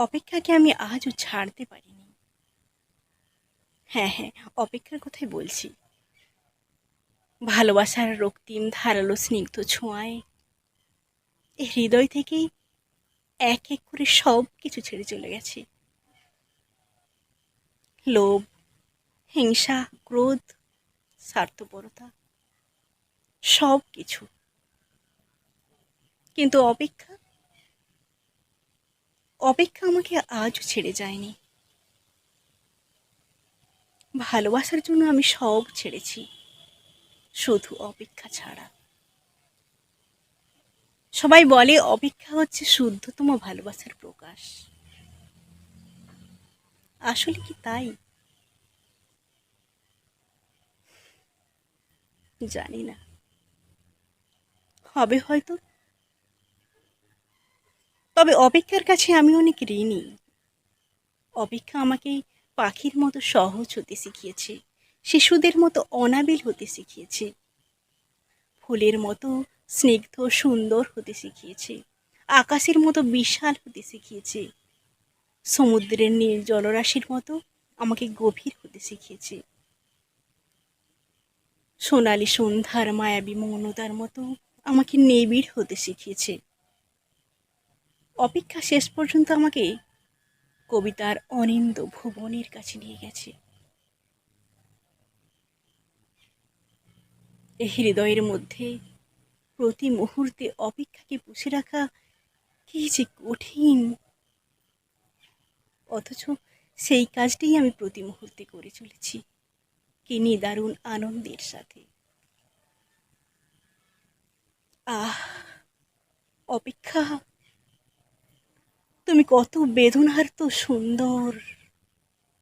অপেক্ষাকে আমি আজও ছাড়তে পারিনি। হ্যাঁ হ্যাঁ অপেক্ষার কথাই বলছি। ভালোবাসার রক্তিম ধারালো স্নিগ্ধ ছোঁয়ায় এ হৃদয় থেকেই এক এক করে সব কিছু ছেড়ে চলে গেছে। লোভ, হিংসা, ক্রোধ, স্বার্থপরতা সব কিছু কিন্তু অপেক্ষা অপেক্ষা আমাকে আজও ছেড়ে যায়নি। ভালোবাসার জন্য আমি সব ছেড়েছি, শুধু অপেক্ষা ছাড়া। সবাই বলে অপেক্ষা হচ্ছে শুদ্ধতম ভালোবাসার প্রকাশ। আসলে কি তাই? জানি না। হবে হয়তো তবে অপেক্ষার কাছে আমি অনেক ঋণী। অপেক্ষা আমাকে পাখির মতো সহজ হতে শিখিয়েছে, শিশুদের মতো অনাবিল হতে শিখিয়েছে, ফুলের মতো স্নিগ্ধ, সুন্দর হতে শিখিয়েছে, আকাশের মতো বিশাল হতে শিখিয়েছে, সমুদ্রের নীল জলরাশির মতো আমাকে গভীর হতে শিখিয়েছে। সোনালি সন্ধ্যার মায়াবী মৌনতার মতো আমাকে নিবিড় হতে শিখিয়েছে। অপেক্ষা শেষ পর্যন্ত আমাকে কবিতার অনিন্দ ভুবনের কাছে নিয়ে গেছে। হৃদয়ের মধ্যে প্রতি মুহূর্তে অপেক্ষাকে পুষে রাখা কি যে কঠিন। অথচ সেই কাজটাই আমি প্রতি মুহূর্তে করে চলেছি, কি দারুণ আনন্দের সাথে। আহ, অপেক্ষা তুমি কত বেদনার তো সুন্দর।